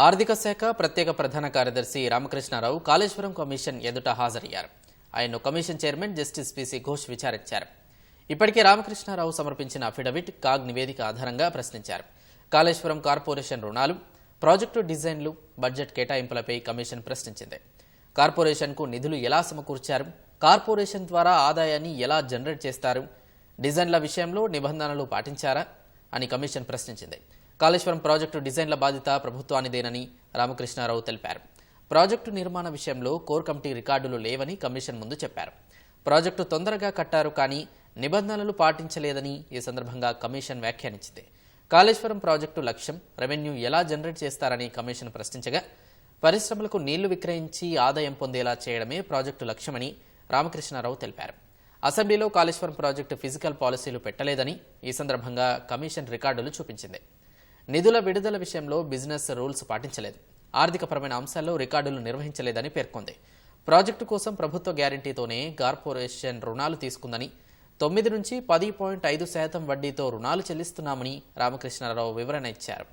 ఆర్థిక శాఖ ప్రత్యేక ప్రధాన కార్యదర్శి రామకృష్ణారావు కాళేశ్వరం కమిషన్ ఎదుట హాజరయ్యారు. ఆయన్ను commission chairman justice P C విచారించారు. ఇప్పటికే రామకృష్ణారావు సమర్పించిన అఫిడవిట్ కాగ్ నివేదిక ఆధారంగా ప్రశ్నించారు. కాళేశ్వరం కార్పొరేషన్ రుణాలు ప్రాజెక్టు డిజైన్లు బడ్జెట్ కేటాయింపులపై కమిషన్ ప్రశ్నించింది. కార్పొరేషన్కు నిధులు ఎలా సమకూర్చారు? కార్పొరేషన్ ద్వారా ఆదాయాన్ని ఎలా జనరేట్ చేస్తారు? డిజైన్ల విషయంలో నిబంధనలు పాటించారా? అని కమిషన్ ప్రశ్నించింది. కాళేశ్వరం ప్రాజెక్టు డిజైన్ల బాధ్యత ప్రభుత్వానిదేనని రామకృష్ణారావు తెలిపారు. ప్రాజెక్టు నిర్మాణ విషయంలో కోర్ కమిటీ రికార్డులు లేవని కమిషన్ ముందు చెప్పారు. ప్రాజెక్టు తొందరగా కట్టారు కానీ నిబంధనలు పాటించలేదని ఈ సందర్భంగా కమిషన్ వ్యాఖ్యానించింది. కాళేశ్వరం ప్రాజెక్టు లక్ష్యం రెవెన్యూ ఎలా జనరేట్ చేస్తారని కమిషన్ ప్రశ్నించగా పరిశ్రమలకు నీళ్ళు విక్రయించి ఆదాయం పొందేలా చేయడమే ప్రాజెక్టు లక్ష్యమని రామకృష్ణారావు తెలిపారు. అసెంబ్లీలో కాళేశ్వరం ప్రాజెక్టు ఫిజికల్ పాలసీలు పెట్టలేదని ఈ సందర్భంగా కమిషన్ రికార్డులు చూపించింది. నిధుల విడుదల విషయంలో బిజినెస్ రూల్స్ పాటించలేదు. ఆర్థికపరమైన అంశాల్లో రికార్డులు నిర్వహించలేదని పేర్కొంది. ప్రాజెక్టు కోసం ప్రభుత్వ గ్యారంటీతోనే కార్పొరేషన్ రుణాలు తీసుకుందని తొమ్మిది నుంచి పది పాయింట్ ఐదు శాతం వడ్డీతో రుణాలు చెల్లిస్తున్నామని రామకృష్ణారావు వివరణ ఇచ్చారు.